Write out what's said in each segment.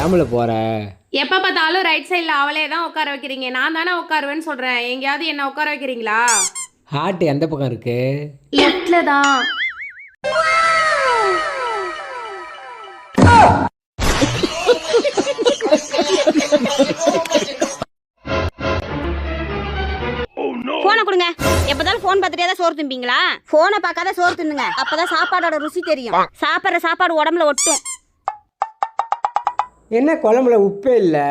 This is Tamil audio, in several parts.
ஏமல போற? எப்போ பார்த்தாலும் ரைட் சைடில் அவளே தான் உட்கார வைக்கிறீங்க. நான் தானே உட்காருவேன்னு சொல்கிறேன் எங்கேயாவது என்ன உட்கார வைக்கிறீங்களா? ஹார்ட் எந்த பக்கம் இருக்கு? லெஃப்டில் தான். போனை கொடுங்க. எப்பதாலும் போன் பார்த்துட்டே தான் சோறு திம்பீங்களா? போனை பார்க்காத சோறு தின்னுங்க. அப்பதான் சாப்பாடோட ருசி தெரியும். சாப்பிடுற சாப்பாடு உடம்புல ஒட்டும். என்ன குழம்புல உப்பே இல்லை?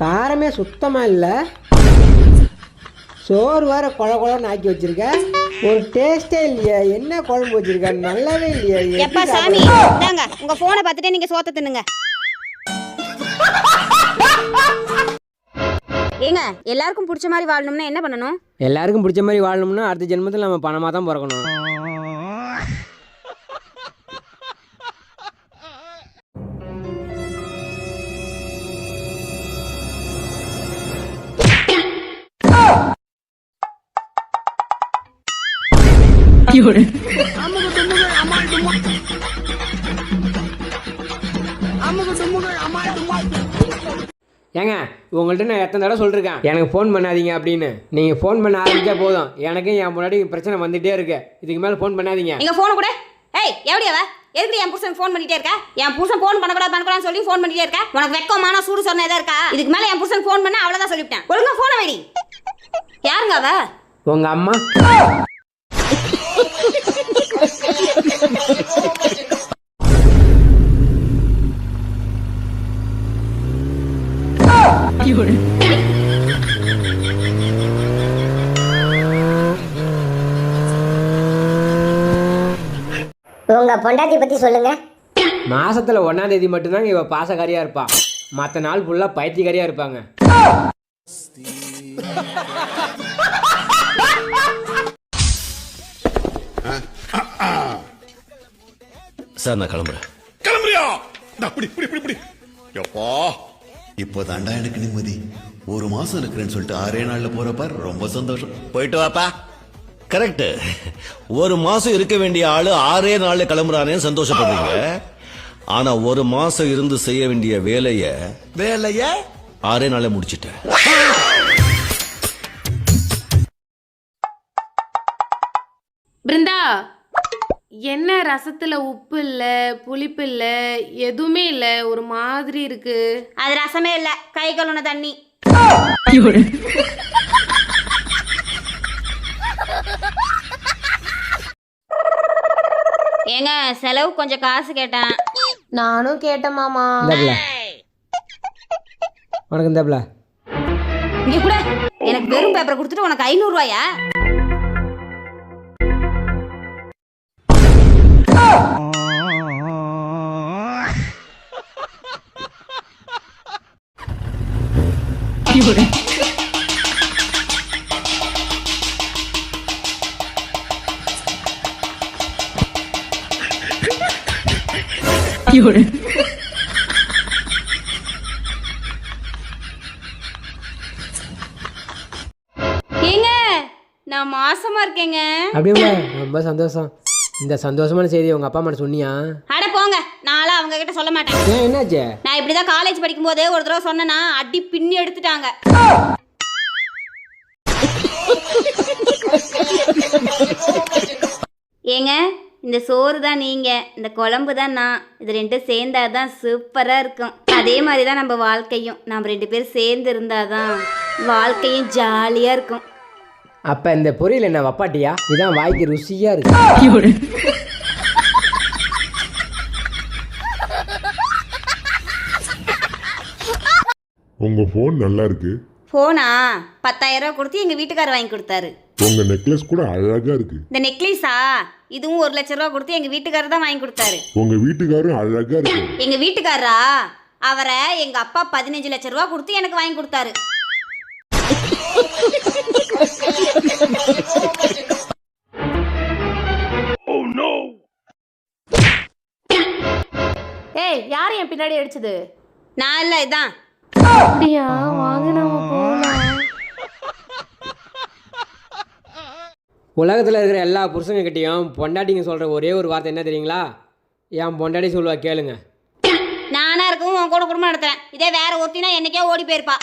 காரமே சுத்தமா இல்லை. சோறு வேற கொல கொலன்னு ஆக்கி வச்சிருக்க. ஒரு டேஸ்டே இல்லையே. என்ன குழம்பு வச்சிருக்க? நல்லாவே இல்லையே. எப்பா சாமி? இந்தாங்க உங்க போனை பார்த்துட்டே நீங்க சோத்த தின்னுங்க. ஏங்க எல்லாருக்கும் பிடிச்ச மாதிரி வாழணும்னா என்ன பண்ணணும்? எல்லாருக்கும் பிடிச்ச மாதிரி வாழணும்னா அடுத்த ஜென்மத்தில் நம்ம பணமாக தான் பிறக்கணும். ஏங்க உங்கள்கிட்ட நான் எத்தனை தடவை சொல்லிருக்கேன். எனக்கு ஃபோன் பண்ணாதீங்க அப்படின்னு. நீங்கள் ஃபோன் பண்ண ஆரம்பிச்சா போதும். எனக்கு என் முன்னாடி பிரச்சனை வந்துட்டே இருக்கு. இதுக்கு மேலே ஃபோன் பண்ணாதீங்க. நீங்கள் ஃபோனை கூட. ஏய் எப்படியாவ எதுக்கு என் புருஷன் ஃபோன் பண்ணிட்டே இருக்க? என் புருஷன் ஃபோன் பண்ணக்கூடாது பண்ணக்கூடாதுன்னு சொல்லி ஃபோன் பண்ணிட்டே இருக்க? உனக்கு வெக்கமான சூடு சொன்ன இருக்கா? இதுக்கு மேலே என் புருஷன் ஃபோன் பண்ண அவ்வளோதான் சொல்லிவிட்டேன். ஒழுங்கா ஃபோனை வைடி. யாருங்க அவ? உங்கள் அம்மா. உங்க பொண்டாட்டி பத்தி சொல்லுங்க. மாசத்துல ஒன்றாம் தேதி மட்டும்தாங்க இவ பாசக்காரியாக இருப்பா. மற்ற நாள் ஃபுல்லாக பைத்தியக்காரியாக இருப்பாங்க. சார் நான் கிளம்புறேன். கிளம்புறியா? இந்தா, பிடி பிடி பிடி பிடி. எப்பா? இப்போதாண்டா எனக்கு நிம்மதி. ஒரு மாசம் இருக்கிறேன்னு சொல்லிட்டு ஆறே நாள்ல போறப்ப ரொம்ப சந்தோஷம். போயிட்டு வாப்பா. கரெக்ட் ஒரு மாசம் இருக்க வேண்டிய ஆளு ஆறே நாள்ல கிளம்புறானே சந்தோஷப்படுறீங்க. ஆனா ஒரு மாசம் இருந்து செய்ய வேண்டிய வேலைய வேலைய? ஆறே நாள்ல முடிச்சிட்டேன். பிருந்தா என்ன ரசத்தில் உப்பு இல்லை புளிப்பு இல்லை எதுவுமே இல்லை ஒரு மாதிரி இருக்கு. அது ரசமே இல்ல. கை கழுவுன தண்ணி. ஏங்க செலவு கொஞ்சம் காசு கேட்டேன். நானும் கேட்டேன் மாமா. இந்தாப்புல. உனக்கு இந்தாப்புல. இங்க கூட எனக்கு வெறும் பேப்பரை கொடுத்துட்டு உனக்கு ஐநூறு ரூபாயா? ஏங்க நான் மாசமா இருக்கேங்க. அப்படியே ரொம்ப சந்தோஷம். இந்த சந்தோஷமான செய்தி உங்கள் அப்பா அம்மா சொன்னியா? அட போங்க நான்லாம் அவங்க கிட்ட சொல்ல மாட்டேன். ஏன் என்னாச்சு? நான் இப்படிதான் காலேஜ் படிக்கும்போது ஒரு தடவை சொன்னேன்னா அடி பின்னி எடுத்துட்டாங்க. ஏங்க இந்த சோறு தான் நீங்க இந்த குழம்பு தான் நான். இது ரெண்டும் சேர்ந்தாதான் சூப்பரா இருக்கும். அதே மாதிரி தான் நம்ம வாழ்க்கையும். நம்ம ரெண்டு பேரும் சேர்ந்து இருந்தாதான் வாழ்க்கையும் ஜாலியா இருக்கும். அப்போ இந்த பொரியல் என்ன வப்பாட்டியா இதான் வாய்க்கு ருசியாக இருக்கு. உங்க ஃபோன் நல்லா இருக்கு. போனா பத்தாயிரம் ரூபாய் கொடுத்து எங்க வீட்டுக்காரர் வாங்கி கொடுத்தாரு. உங்க நெக்லஸ் கூட அழகா இருக்கு. இந்த நெக்லஸா இதுவும் ஒரு லட்ச ரூபா கொடுத்து எங்க வீட்டுக்காரர் தான் வாங்கி கொடுத்தாரு. உங்க வீட்டுக்காரும் அழகா இருக்கு. எங்க வீட்டுக்காரரா? அவரை எங்க அப்பா பதினஞ்சு லட்ச ரூபா கொடுத்து எனக்கு வாங்கி கொடுத்தாரு. ஏய் யார் என் பின்னாடி அடிச்சது? நான் இல்ல இதான். அப்படியா? வாங்க நம்ம போகலாம் உலகத்தில் இருக்கிற எல்லா புருஷங்க கிட்டேயும் பொண்டாட்டிங்க சொல்கிற ஒரே ஒரு வார்த்தை என்ன தெரியுங்களா? என் பொண்டாடி சொல்லுவா கேளுங்க. நானா இருக்கவும் உன் கூட குடும்பம் நடத்துறேன் இதே வேற ஒருத்தினா என்னைக்கே ஓடி போயிருப்பா.